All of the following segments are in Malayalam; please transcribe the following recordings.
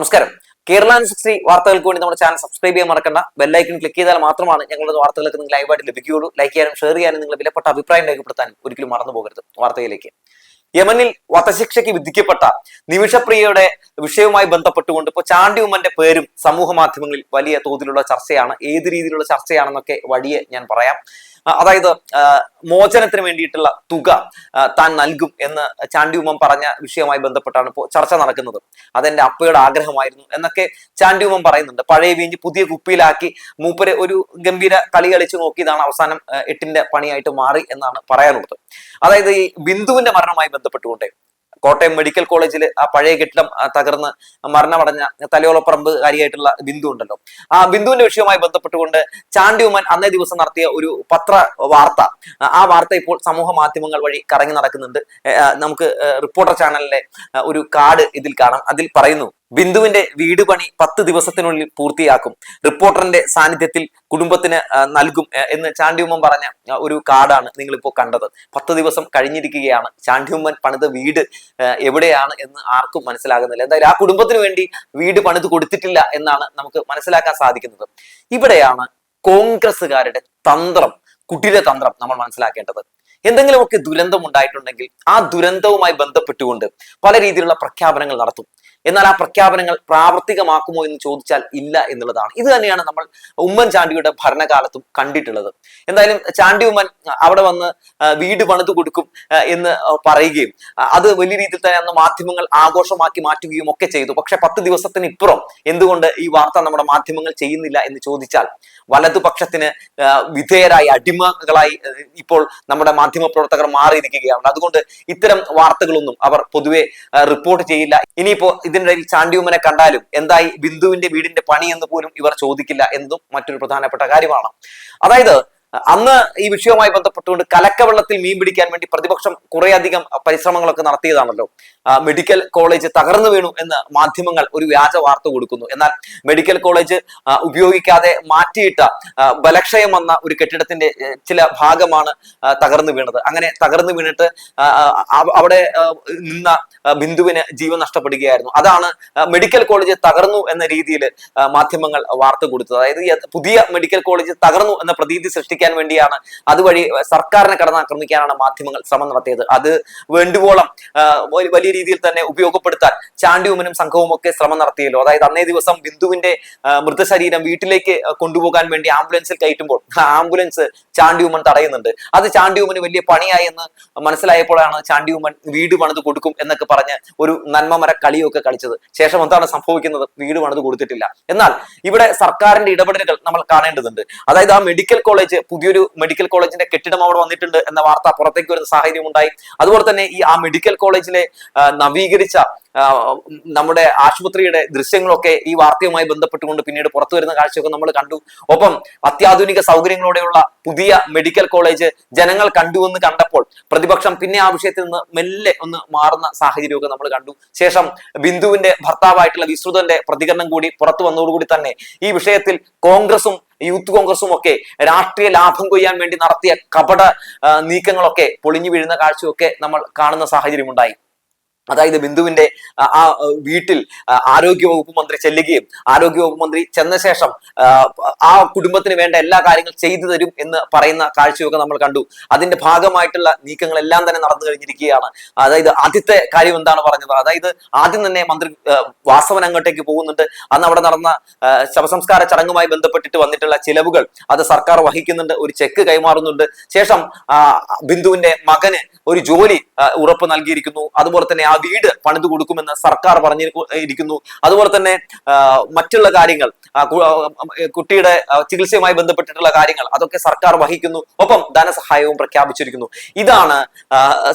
നമസ്കാരം. കേരള സിക്സ്റ്റി വാർത്തകൾക്ക് വേണ്ടി നമ്മുടെ ചാനൽ സബ്സ്ക്രൈബ് ചെയ്യാൻ മറക്കണ്ട. ബെല്ലൈക്കൺ ക്ലിക്ക് ചെയ്താൽ മാത്രമാണ് ഞങ്ങളുടെ വാർത്തകൾക്ക് നിങ്ങൾ ലൈവായിട്ട് ലഭിക്കുകയുള്ളൂ. ലൈക്ക് ചെയ്യാനും ഷെയർ ചെയ്യാനും നിങ്ങൾ വിലപ്പെട്ട അഭിപ്രായം രേഖപ്പെടുത്താനും ഒരിക്കലും മറന്നു പോകരുത്. വാർത്തയിലേക്ക്. യമനിൽ വധശിക്ഷയ്ക്ക് വിധിക്കപ്പെട്ട നിമിഷപ്രിയയുടെ വിഷയവുമായി ബന്ധപ്പെട്ടുകൊണ്ട് ഇപ്പോൾ ചാണ്ടി ഉമ്മന്റെ പേരും സമൂഹ മാധ്യമങ്ങളിൽ വലിയ തോതിലുള്ള ചർച്ചയാണ്. ഏത് രീതിയിലുള്ള ചർച്ചയാണെന്നൊക്കെ വഴിയെ ഞാൻ പറയാം. അതായത് മോചനത്തിന് വേണ്ടിയിട്ടുള്ള തുക താൻ നൽകും എന്ന് ചാണ്ടി ഉമ്മൻ പറഞ്ഞ വിഷയവുമായി ബന്ധപ്പെട്ടാണ് ഇപ്പോൾ ചർച്ച നടക്കുന്നത്. അതെന്റെ അപ്പയുടെ ആഗ്രഹമായിരുന്നു എന്നൊക്കെ ചാണ്ടി ഉമ്മൻ പറയുന്നുണ്ട്. പഴയ വീഞ്ഞ് പുതിയ കുപ്പിയിലാക്കി മൂപ്പരെ ഒരു ഗംഭീര കളി കളിച്ചു നോക്കിയതാണ് അവസാനം എട്ടിന്റെ പണിയായിട്ട് മാറി എന്നാണ് പറയാനുള്ളത്. അതായത് ഈ ബിന്ദുവിന്റെ മരണവുമായി ബന്ധപ്പെട്ടുകൊണ്ട് കോട്ടയം മെഡിക്കൽ കോളേജിൽ ആ പഴയ കെട്ടിടം തകർന്ന് മരണമടഞ്ഞ തലയോളപ്പറമ്പ് കാര്യമായിട്ടുള്ള ബിന്ദു ഉണ്ടല്ലോ. ആ ബിന്ദുവിന്റെ വിഷയവുമായി ബന്ധപ്പെട്ടുകൊണ്ട് ചാണ്ടി ഉമ്മൻ അന്നേ ദിവസം നടത്തിയ ഒരു പത്ര വാർത്ത. ആ വാർത്ത ഇപ്പോൾ സമൂഹ മാധ്യമങ്ങൾ വഴി കറങ്ങി നടക്കുന്നുണ്ട്. നമുക്ക് റിപ്പോർട്ടർ ചാനലിലെ ഒരു കാർഡ് ഇതിൽ കാണാം. അതിൽ പറയുന്നു ബിന്ദുവിന്റെ വീട് പണി പത്ത് ദിവസത്തിനുള്ളിൽ പൂർത്തിയാക്കും. റിപ്പോർട്ടറിന്റെ സാന്നിധ്യത്തിൽ കുടുംബത്തിന് നൽകും എന്ന് ചാണ്ടിയുമ്മൻ പറഞ്ഞ ഒരു കാർഡാണ് നിങ്ങളിപ്പോൾ കണ്ടത്. പത്ത് ദിവസം കഴിഞ്ഞിരിക്കുകയാണ്. ചാണ്ടിയുമ്മൻ പണിത വീട് എവിടെയാണ് എന്ന് ആർക്കും മനസ്സിലാകുന്നില്ല. എന്തായാലും ആ കുടുംബത്തിന് വേണ്ടി വീട് പണിത് കൊടുത്തിട്ടില്ല എന്നാണ് നമുക്ക് മനസ്സിലാക്കാൻ സാധിക്കുന്നത്. ഇവിടെയാണ് കോൺഗ്രസ്സുകാരുടെ തന്ത്രം കുട്ടിര തന്ത്രം നമ്മൾ മനസ്സിലാക്കേണ്ടത്. എന്തെങ്കിലുമൊക്കെ ദുരന്തം ഉണ്ടായിട്ടുണ്ടെങ്കിൽ ആ ദുരന്തവുമായി ബന്ധപ്പെട്ടുകൊണ്ട് പല രീതിയിലുള്ള പ്രഖ്യാപനങ്ങൾ നടത്തും. എന്നാൽ ആ പ്രഖ്യാപനങ്ങൾ പ്രാവർത്തികമാക്കുമോ എന്ന് ചോദിച്ചാൽ ഇല്ല എന്നുള്ളതാണ്. ഇത് തന്നെയാണ് നമ്മൾ ഉമ്മൻചാണ്ടിയുടെ ഭരണകാലത്തും കണ്ടിട്ടുള്ളത്. എന്തായാലും ചാണ്ടി ഉമ്മൻ അവിടെ വന്ന് വീട് പണിത് കൊടുക്കും എന്ന് പറയുകയും അത് വലിയ രീതിയിൽ തന്നെ അന്ന് മാധ്യമങ്ങൾ ആഘോഷമാക്കി മാറ്റുകയും ഒക്കെ ചെയ്തു. പക്ഷെ പത്ത് ദിവസത്തിന് ഇപ്പുറം എന്തുകൊണ്ട് ഈ വാർത്ത നമ്മുടെ മാധ്യമങ്ങൾ ചെയ്യുന്നില്ല എന്ന് ചോദിച്ചാൽ വലതുപക്ഷത്തിന് വിധേയരായി അടിമകളായി ഇപ്പോൾ നമ്മുടെ മാധ്യമ പ്രവർത്തകർ മാറിയിരിക്കുകയാണ്. അതുകൊണ്ട് ഇത്തരം വാർത്തകളൊന്നും അവർ പൊതുവെ റിപ്പോർട്ട് ചെയ്യില്ല. ഇനിയിപ്പോ ഇതിനിടയിൽ ചാണ്ടിയുമ്മനെ കണ്ടാലും എന്തായി ബിന്ദുവിന്റെ വീടിന്റെ പണി എന്ന് പോലും ഇവർ ചോദിക്കില്ല എന്നതും മറ്റൊരു പ്രധാനപ്പെട്ട കാര്യമാണ്. അതായത് അന്ന് ഈ വിഷയവുമായി ബന്ധപ്പെട്ടുകൊണ്ട് കലക്കവെള്ളത്തിൽ മീൻ പിടിക്കാൻ വേണ്ടി പ്രതിപക്ഷം കുറേയധികം പരിശ്രമങ്ങളൊക്കെ നടത്തിയതാണല്ലോ. മെഡിക്കൽ കോളേജ് തകർന്നു വീണു എന്ന് മാധ്യമങ്ങൾ ഒരു വ്യാജ വാർത്ത കൊടുക്കുന്നു. എന്നാൽ മെഡിക്കൽ കോളേജ് ഉപയോഗിക്കാതെ മാറ്റിയിട്ട ബലക്ഷയം വന്ന ഒരു കെട്ടിടത്തിന്റെ ചില ഭാഗമാണ് തകർന്നു വീണത്. അങ്ങനെ തകർന്നു വീണിട്ട് അവിടെ നിന്ന ബിന്ദുവിന് ജീവൻ നഷ്ടപ്പെടുകയായിരുന്നു. അതാണ് മെഡിക്കൽ കോളേജ് തകർന്നു എന്ന രീതിയിൽ മാധ്യമങ്ങൾ വാർത്ത കൊടുത്തത്. അതായത് പുതിയ മെഡിക്കൽ കോളേജ് തകർന്നു എന്ന പ്രതീതി സൃഷ്ടിക്കാൻ വേണ്ടിയാണ്. അതുവഴി സർക്കാരിനെ കടന്നാക്രമിക്കാനാണ് മാധ്യമങ്ങൾ ശ്രമം നടത്തിയത്. അത് വേണ്ടുവോളം വലിയ രീതിയിൽ തന്നെ ഉപയോഗപ്പെടുത്താൻ ചാണ്ടിയുമനും സംഘവും ഒക്കെ ശ്രമം നടത്തിയല്ലോ. അതായത് അന്നേ ദിവസം ബിന്ദുവിന്റെ മൃതശരീരം വീട്ടിലേക്ക് കൊണ്ടുപോകാൻ വേണ്ടി ആംബുലൻസിൽ കയറ്റുമ്പോൾ ആംബുലൻസ് ചാണ്ടിയുമൻ തടയുന്നുണ്ട്. അത് ചാണ്ടിയുമന് വലിയ പണിയായി എന്ന് മനസ്സിലായപ്പോഴാണ് ചാണ്ടിയുമൻ വീട് പണിത് കൊടുക്കും എന്നൊക്കെ പറഞ്ഞ് ഒരു നന്മമര കളിയൊക്കെ കളിച്ചത്. ശേഷം എന്താണ് സംഭവിക്കുന്നത്? വീട് പണിത് കൊടുത്തിട്ടില്ല. എന്നാൽ ഇവിടെ സർക്കാരിന്റെ ഇടപെടലുകൾ നമ്മൾ കാണേണ്ടതുണ്ട്. അതായത് ആ മെഡിക്കൽ കോളേജ് പുതിയൊരു മെഡിക്കൽ കോളേജിന്റെ കെട്ടിടം അവിടെ വന്നിട്ടുണ്ട് എന്ന വാർത്ത പുറത്തേക്ക് വരുന്ന സാഹചര്യം ഉണ്ടായി. അതുപോലെ തന്നെ ഈ ആ മെഡിക്കൽ കോളേജിലെ നവീകരിച്ച നമ്മുടെ ആശുപത്രിയുടെ ദൃശ്യങ്ങളൊക്കെ ഈ വാർത്തയുമായി ബന്ധപ്പെട്ടുകൊണ്ട് പിന്നീട് പുറത്തു വരുന്ന കാഴ്ചയൊക്കെ നമ്മൾ കണ്ടു. ഒപ്പം അത്യാധുനിക സൗകര്യങ്ങളോടെയുള്ള പുതിയ മെഡിക്കൽ കോളേജ് ജനങ്ങൾ കണ്ടുവെന്ന് കണ്ടപ്പോൾ പ്രതിപക്ഷം പിന്നെ ആ വിഷയത്തിൽ നിന്ന് മെല്ലെ ഒന്ന് മാറുന്ന സാഹചര്യമൊക്കെ നമ്മൾ കണ്ടു. ശേഷം ബിന്ദുവിന്റെ ഭർത്താവായിട്ടുള്ള വിശ്രുതന്റെ പ്രതികരണം കൂടി പുറത്തു വന്നതോടുകൂടി തന്നെ ഈ വിഷയത്തിൽ കോൺഗ്രസും യൂത്ത് കോൺഗ്രസും ഒക്കെ രാഷ്ട്രീയ ലാഭം കൊയ്യാൻ വേണ്ടി നടത്തിയ കപട നീക്കങ്ങളൊക്കെ പൊളിഞ്ഞു വീഴുന്ന കാഴ്ചയൊക്കെ നമ്മൾ കാണുന്ന സാഹചര്യം ഉണ്ടായി അതായത് ബിന്ദുവിന്റെ ആ, വീട്ടിൽ ആരോഗ്യവകുപ്പ് ആരോഗ്യ വകുപ്പ് മന്ത്രി ചെല്ലുകയും ആരോഗ്യവകുപ്പ് മന്ത്രി ചെന്ന ശേഷം ആ, കുടുംബത്തിന് വേണ്ട എല്ലാ കാര്യങ്ങളും ചെയ്തു തരും എന്ന് പറയുന്ന കാഴ്ചയൊക്കെ നമ്മൾ കണ്ടു. അതിന്റെ ഭാഗമായിട്ടുള്ള നീക്കങ്ങളെല്ലാം തന്നെ നടന്നു കഴിഞ്ഞിരിക്കുകയാണ്. അതായത് ആദ്യത്തെ കാര്യം എന്താണ് പറഞ്ഞത്? അതായത് ആദ്യം തന്നെ മന്ത്രി വാസവൻ അങ്ങോട്ടേക്ക് പോകുന്നുണ്ട്. അന്ന് അവിടെ നടന്ന ശവസംസ്കാര ചടങ്ങുമായി ബന്ധപ്പെട്ടിട്ട് വന്നിട്ടുള്ള ചിലവുകൾ അത് സർക്കാർ വഹിക്കുന്നുണ്ട്. ഒരു ചെക്ക് കൈമാറുന്നുണ്ട്. ശേഷം ബിന്ദുവിന്റെ മകന് ഒരു ജോലി ഉറപ്പ് നൽകിയിരിക്കുന്നു. അതുപോലെ തന്നെ ആ വീട് പണിതു കൊടുക്കുമെന്ന് സർക്കാർ പറഞ്ഞിരിക്കുന്നു അതുപോലെ തന്നെ മറ്റുള്ള കാര്യങ്ങൾ കുട്ടിയുടെ ചികിത്സയുമായി ബന്ധപ്പെട്ടിട്ടുള്ള കാര്യങ്ങൾ അതൊക്കെ സർക്കാർ വഹിക്കുന്നു. ഒപ്പം ധനസഹായവും പ്രഖ്യാപിച്ചിരിക്കുന്നു. ഇതാണ്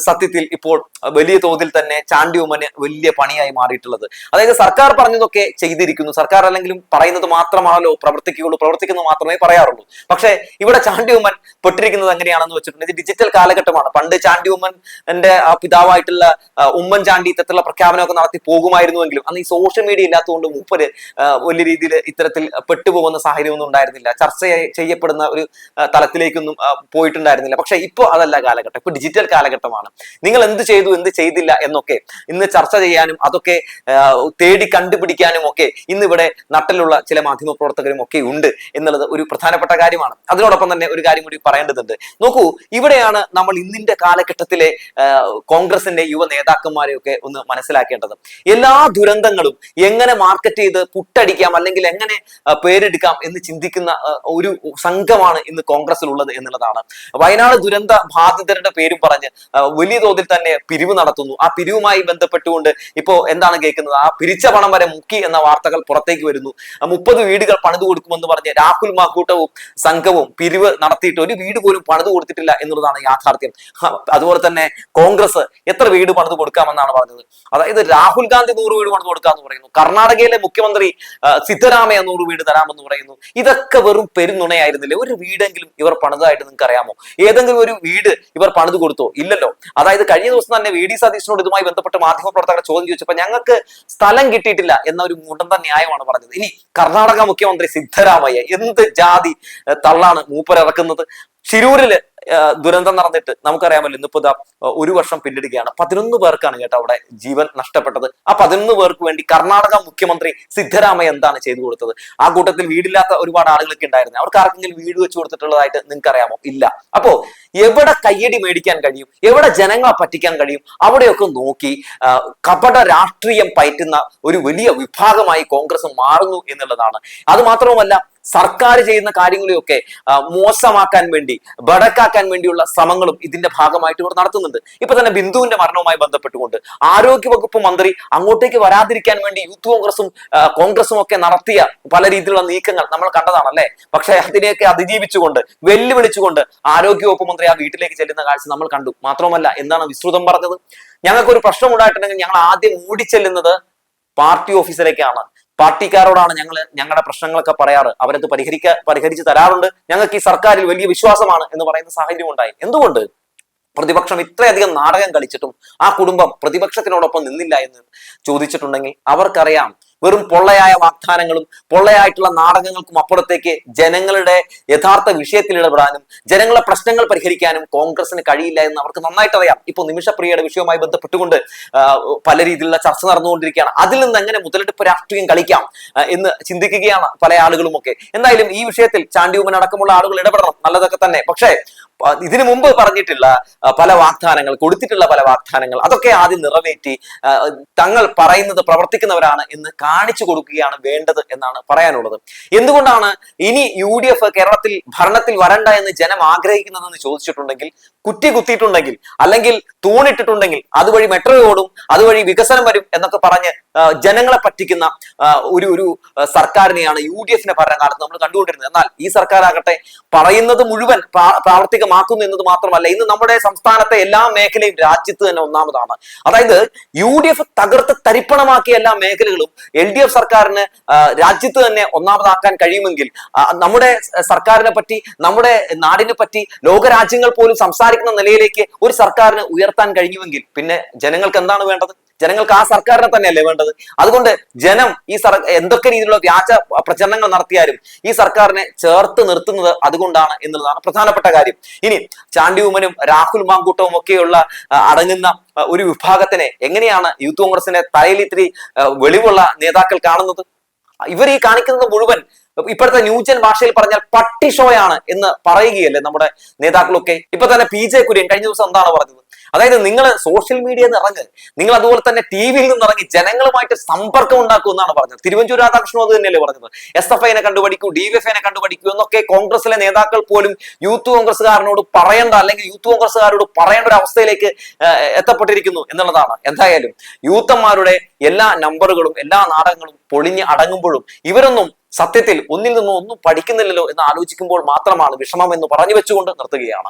സത്യത്തിൽ ഇപ്പോൾ വലിയ തോതിൽ തന്നെ ചാണ്ടിയുമ്മന് വലിയ പണിയായി മാറിയിട്ടുള്ളത്. അതായത് സർക്കാർ പറഞ്ഞതൊക്കെ ചെയ്തിരിക്കുന്നു. സർക്കാർ അല്ലെങ്കിലും പറയുന്നത് മാത്രമാണല്ലോ പ്രവർത്തിക്കുകയുള്ളൂ. പ്രവർത്തിക്കുന്നത് മാത്രമേ പറയാറുള്ളൂ. പക്ഷേ ഇവിടെ ചാണ്ടിയുമ്മൻ പെട്ടിരിക്കുന്നത് എങ്ങനെയാണെന്ന് വെച്ചിട്ടുണ്ടെങ്കിൽ ഡിജിറ്റൽ കാലഘട്ടമാണ്. പണ്ട് ചാണ്ടിയുമ്മന്റെ ആ പിതാവായിട്ടുള്ള ഉമ്മൻ ഉമ്മൻചാണ്ടി ഇത്തരത്തിലുള്ള പ്രഖ്യാപനമൊക്കെ നടത്തി പോകുമായിരുന്നുവെങ്കിലും അന്ന് ഈ സോഷ്യൽ മീഡിയ ഇല്ലാത്തതുകൊണ്ട് മൂപ്പര് വലിയ രീതിയിൽ ഇത്തരത്തിൽ പെട്ടുപോകുന്ന സാഹചര്യമൊന്നും ഉണ്ടായിരുന്നില്ല. ചർച്ച ചെയ്യപ്പെടുന്ന ഒരു തലത്തിലേക്കൊന്നും പോയിട്ടുണ്ടായിരുന്നില്ല. പക്ഷെ ഇപ്പോൾ അതല്ല കാലഘട്ടം. ഇപ്പൊ ഡിജിറ്റൽ കാലഘട്ടമാണ്. നിങ്ങൾ എന്ത് ചെയ്തു എന്ത് ചെയ്തില്ല എന്നൊക്കെ ഇന്ന് ചർച്ച ചെയ്യാനും അതൊക്കെ തേടി കണ്ടുപിടിക്കാനും ഒക്കെ ഇന്നിവിടെ നട്ടിലുള്ള ചില മാധ്യമ പ്രവർത്തകരും ഒക്കെ ഉണ്ട് എന്നുള്ളത് ഒരു പ്രധാനപ്പെട്ട കാര്യമാണ്. അതിനോടൊപ്പം തന്നെ ഒരു കാര്യം കൂടി പറയേണ്ടതുണ്ട്. നോക്കൂ ഇവിടെയാണ് നമ്മൾ ഇന്നിന്റെ കാലഘട്ടത്തിലെ കോൺഗ്രസിന്റെ യുവ നേതാക്കന്മാരെയൊക്കെ ഒന്ന് മനസ്സിലാക്കേണ്ടത്. എല്ലാ ദുരന്തങ്ങളും എങ്ങനെ മാർക്കറ്റ് ചെയ്ത് പുട്ടടിക്കാം അല്ലെങ്കിൽ എങ്ങനെ പേരെടുക്കാം എന്ന് ചിന്തിക്കുന്ന ഒരു സംഘമാണ് ഇന്ന് കോൺഗ്രസിലുള്ളത് എന്നുള്ളതാണ്. വയനാട് ദുരന്ത ബാധിതരുടെ പേരും പറഞ്ഞ് വലിയ തോതിൽ തന്നെ പിരിവ് നടത്തുന്നു. ആ പിരിവുമായി ബന്ധപ്പെട്ടുകൊണ്ട് ഇപ്പോൾ എന്താണ് കേൾക്കുന്നത്? ആ പിരിച്ച പണം വരെ മുക്കി എന്ന വാർത്തകൾ പുറത്തേക്ക് വരുന്നു. മുപ്പത് വീടുകൾ പണിതു കൊടുക്കുമെന്ന് പറഞ്ഞ് രാഹുൽ മാക്കൂട്ടവും സംഘവും പിരിവ് നടത്തിയിട്ട് ഒരു വീട് പോലും പണിതു കൊടുത്തിട്ടില്ല എന്നുള്ളതാണ് യാഥാർത്ഥ്യം. അതുപോലെ തന്നെ കോൺഗ്രസ് എത്ര വീട് പണിത് കൊടുക്കാമെന്നാണ് പറഞ്ഞത്. അതായത് രാഹുൽ ഗാന്ധി നൂറ് വീട് പണിത് കൊടുക്കാന്ന് പറയുന്നു. കർണാടകയിലെ മുഖ്യമന്ത്രി സിദ്ധരാമയ്യ നൂറ് വീട് തരാമെന്ന് പറയുന്നു. ഇതൊക്കെ വെറും പെരുന്നുണയായിരുന്നില്ലേ? ഒരു വീടെങ്കിലും ഇവർ പണിതായിട്ട് നിങ്ങൾക്ക് അറിയാമോ ഏതെങ്കിലും ഒരു വീട് ഇവർ പണിത് കൊടുത്തോ? ഇല്ലല്ലോ. അതായത് കഴിഞ്ഞ ദിവസം തന്നെ വി ഡി സതീശനോട് ഇതുമായി ബന്ധപ്പെട്ട് മാധ്യമ പ്രവർത്തകർ ചോദ്യം ചോദിച്ചപ്പോൾ ഞങ്ങൾക്ക് സ്ഥലം കിട്ടിയിട്ടില്ല എന്ന ഒരു മുടന്ത ന്യായമാണ് പറഞ്ഞത്. ഇനി കർണാടക മുഖ്യമന്ത്രി സിദ്ധരാമയ്യ എന്ത് ജാതി തള്ളാണ് തള്ളാണ് മൂപ്പരിറക്കുന്നത്? ശിരൂരിൽ ദുരന്തം നടന്നിട്ട് നമുക്കറിയാമല്ലോ ഇന്നിപ്പോ ഇതാ ഒരു വർഷം പിന്നിടുകയാണ്. പതിനൊന്ന് പേർക്കാണ് കേട്ടോ അവിടെ ജീവൻ നഷ്ടപ്പെട്ടത്. ആ പതിനൊന്ന് പേർക്ക് വേണ്ടി കർണാടക മുഖ്യമന്ത്രി സിദ്ധരാമയ്യ എന്താണ് ചെയ്തു കൊടുത്തത്? ആ കൂട്ടത്തിൽ വീടില്ലാത്ത ഒരുപാട് ആളുകളൊക്കെ ഉണ്ടായിരുന്നു. അവർക്ക് ആർക്കെങ്കിലും വീട് വെച്ച് കൊടുത്തിട്ടുള്ളതായിട്ട് നിങ്ങൾക്ക് അറിയാമോ ഇല്ല. അപ്പോ എവിടെ കയ്യടി മേടിക്കാൻ കഴിയും? എവിടെ ജനങ്ങളെ പറ്റിക്കാൻ കഴിയും? അവിടെയൊക്കെ നോക്കി കപട രാഷ്ട്രീയം പയറ്റുന്ന ഒരു വലിയ വിഭാഗമായി കോൺഗ്രസ് മാറുന്നു എന്നുള്ളതാണ്. അത് മാത്രവുമല്ല സർക്കാർ ചെയ്യുന്ന കാര്യങ്ങളെയൊക്കെ മോശമാക്കാൻ വേണ്ടി ബടക്കാക്കാൻ വേണ്ടിയുള്ള ശ്രമങ്ങളും ഇതിന്റെ ഭാഗമായിട്ട് ഇവർ നടത്തുന്നുണ്ട്. ഇപ്പൊ തന്നെ ബിന്ദുവിന്റെ മരണവുമായി ബന്ധപ്പെട്ടുകൊണ്ട് ആരോഗ്യവകുപ്പ് മന്ത്രി അങ്ങോട്ടേക്ക് വരാതിരിക്കാൻ വേണ്ടി യൂത്ത് കോൺഗ്രസും കോൺഗ്രസും ഒക്കെ നടത്തിയ പല രീതിയിലുള്ള നീക്കങ്ങൾ നമ്മൾ കണ്ടതാണല്ലേ? പക്ഷെ അതിനെയൊക്കെ അതിജീവിച്ചുകൊണ്ട് വെല്ലുവിളിച്ചുകൊണ്ട് ആരോഗ്യവകുപ്പ് മന്ത്രി ആ വീട്ടിലേക്ക് ചെല്ലുന്ന കാഴ്ച നമ്മൾ കണ്ടു. മാത്രമല്ല എന്താണ് വിശ്രുതം പറഞ്ഞത്? ഞങ്ങൾക്കൊരു പ്രശ്നം ഉണ്ടായിട്ടുണ്ടെങ്കിൽ ഞങ്ങൾ ആദ്യം ഓടിച്ചെല്ലുന്നത് പാർട്ടി ഓഫീസിലേക്കാണ്. പാർട്ടിക്കാരോടാണ് ഞങ്ങൾ ഞങ്ങളുടെ പ്രശ്നങ്ങളൊക്കെ പറയാറ്. അവരത് പരിഹരിക്ക പരിഹരിച്ച് തരാറുണ്ട്. ഞങ്ങൾക്ക് ഈ സർക്കാരിൽ വലിയ വിശ്വാസമാണ് എന്ന് പറയുന്ന സാഹചര്യം ഉണ്ടായി. എന്തുകൊണ്ട്? പ്രതിപക്ഷം ഇത്രയധികം നാടകം കളിച്ചിട്ടും ആ കുടുംബം പ്രതിപക്ഷത്തിനോടൊപ്പം നിന്നില്ല എന്ന് ചോദിച്ചിട്ടുണ്ടെങ്കിൽ അവർക്കറിയാം വെറും പൊള്ളയായ വാഗ്ദാനങ്ങളും പൊള്ളയായിട്ടുള്ള നാടകങ്ങൾക്കും അപ്പുറത്തേക്ക് ജനങ്ങളുടെ യഥാർത്ഥ വിഷയത്തിൽ ഇടപെടാനും ജനങ്ങളുടെ പ്രശ്നങ്ങൾ പരിഹരിക്കാനും കോൺഗ്രസിന് കഴിയില്ല എന്ന് അവർക്ക് നന്നായിട്ട് അറിയാം. ഇപ്പൊ നിമിഷപ്രിയയുടെ വിഷയവുമായി ബന്ധപ്പെട്ടുകൊണ്ട് പല രീതിയിലുള്ള ചർച്ച നടന്നുകൊണ്ടിരിക്കുകയാണ്. അതിൽ നിന്ന് എങ്ങനെ മുതലെടുപ്പ് രാഷ്ട്രീയം കളിക്കാം എന്ന് ചിന്തിക്കുകയാണ് പല ആളുകളുമൊക്കെ. എന്തായാലും ഈ വിഷയത്തിൽ ചാണ്ടിയൂമൻ അടക്കമുള്ള ആളുകൾ ഇടപെടണം. നല്ലതൊക്കെ തന്നെ. പക്ഷേ ഇതിനു മുമ്പ് പറഞ്ഞിട്ടുള്ള പല വാഗ്ദാനങ്ങൾ കൊടുത്തിട്ടുള്ള പല വാഗ്ദാനങ്ങൾ അതൊക്കെ ആദ്യം നിറവേറ്റി തങ്ങൾ പറയുന്നത് പ്രവർത്തിക്കുന്നവരാണ് എന്ന് കാണിച്ചു കൊടുക്കുകയാണ് വേണ്ടത് എന്നാണ് പറയാനുള്ളത്. എന്തുകൊണ്ടാണ് ഇനി യു ഡി എഫ് കേരളത്തിൽ ഭരണത്തിൽ വരണ്ട എന്ന് ജനം ആഗ്രഹിക്കുന്നതെന്ന് ചോദിച്ചിട്ടുണ്ടെങ്കിൽ കുറ്റി കുത്തിയിട്ടുണ്ടെങ്കിൽ അല്ലെങ്കിൽ തൂണിട്ടിട്ടുണ്ടെങ്കിൽ അതുവഴി മെട്രോ ഓടും അതുവഴി വികസനം വരും എന്നൊക്കെ പറഞ്ഞ് ജനങ്ങളെ പറ്റിക്കുന്ന ഒരു ഒരു സർക്കാരിനെയാണ് യു ഡി എഫിന്റെ ഭരണകാലത്ത് നമ്മൾ കണ്ടുകൊണ്ടിരുന്നത്. എന്നാൽ ഈ സർക്കാർ ആകട്ടെ പറയുന്നത് മുഴുവൻ പ്രാ- പ്രാവർത്തികമാക്കുന്നു എന്നത് മാത്രമല്ല ഇന്ന് നമ്മുടെ സംസ്ഥാനത്തെ എല്ലാ മേഖലയും രാജ്യത്ത് തന്നെ ഒന്നാമതാണ്. അതായത് യു ഡി എഫ് തകർത്ത് തരിപ്പണമാക്കിയ എല്ലാ മേഖലകളും എൽ ഡി എഫ് സർക്കാരിന് രാജ്യത്ത് തന്നെ ഒന്നാമതാക്കാൻ കഴിയുമെങ്കിൽ നമ്മുടെ സർക്കാരിനെ പറ്റി നമ്മുടെ നാടിനെ പറ്റി ലോകരാജ്യങ്ങൾ പോലും സംസാരിക്കുന്ന നിലയിലേക്ക് ഒരു സർക്കാരിന് ഉയർത്താൻ കഴിഞ്ഞുവെങ്കിൽ പിന്നെ ജനങ്ങൾക്ക് എന്താണ് വേണ്ടത്? ജനങ്ങൾക്ക് ആ സർക്കാരിനെ തന്നെയല്ലേ വേണ്ടത്? അതുകൊണ്ട് ജനം ഈ സർ എന്തൊക്കെ രീതിയിലുള്ള വ്യാജ പ്രചരണങ്ങൾ നടത്തിയാലും ഈ സർക്കാരിനെ ചേർത്ത് നിർത്തുന്നത് അതുകൊണ്ടാണ് എന്നുള്ളതാണ് പ്രധാനപ്പെട്ട കാര്യം. ഇനി ചാണ്ടിയുമനും രാഹുൽ മാങ്കൂട്ടവും ഒക്കെയുള്ള അടങ്ങുന്ന ഒരു വിഭാഗത്തിനെ എങ്ങനെയാണ് യൂത്ത് കോൺഗ്രസിന്റെ തലയിൽ ഇത്തിരി വെളിവുള്ള നേതാക്കൾ കാണുന്നത്? ഇവർ ഈ കാണിക്കുന്നത് മുഴുവൻ ഇപ്പോഴത്തെ ന്യൂജൻ ഭാഷയിൽ പറഞ്ഞാൽ പട്ടി ഷോയാണ് എന്ന് പറയുകയല്ലേ നമ്മുടെ നേതാക്കളൊക്കെ. ഇപ്പൊ തന്നെ പി ജെ കുര്യൻ കഴിഞ്ഞ ദിവസം എന്താണ് പറഞ്ഞത്? അതായത് നിങ്ങൾ സോഷ്യൽ മീഡിയയിൽ നിന്ന് ഇറങ്ങ്. നിങ്ങൾ അതുപോലെ തന്നെ ടി വിയിൽ നിന്ന് ഇറങ്ങി ജനങ്ങളുമായിട്ട് സമ്പർക്കം ഉണ്ടാക്കും എന്നാണ് പറഞ്ഞത്. തിരുവഞ്ചൂർ രാധാകൃഷ്ണൻ അത് തന്നെയല്ലേ പറഞ്ഞത്. എസ് എഫ് ഐനെ കണ്ടുപഠിക്കൂ ഡി വി എഫ് ഐനെ കണ്ടുപഠിക്കൂ എന്നൊക്കെ കോൺഗ്രസിലെ നേതാക്കൾ പോലും യൂത്ത് കോൺഗ്രസ്സുകാരനോട് പറയേണ്ട അല്ലെങ്കിൽ യൂത്ത് കോൺഗ്രസ്സുകാരോട് പറയേണ്ട ഒരു അവസ്ഥയിലേക്ക് എത്തപ്പെട്ടിരിക്കുന്നു എന്നുള്ളതാണ്. എന്തായാലും യൂത്തന്മാരുടെ എല്ലാ നമ്പറുകളും എല്ലാ നാടകങ്ങളും പൊളിഞ്ഞ് അടങ്ങുമ്പോഴും ഇവരൊന്നും സത്യത്തിൽ ഒന്നിൽ നിന്നും ഒന്നും പഠിക്കുന്നില്ലല്ലോ എന്ന് ആലോചിക്കുമ്പോൾ മാത്രമാണ് വിഷമം എന്ന് പറഞ്ഞു വെച്ചുകൊണ്ട് നിർത്തുകയാണ്.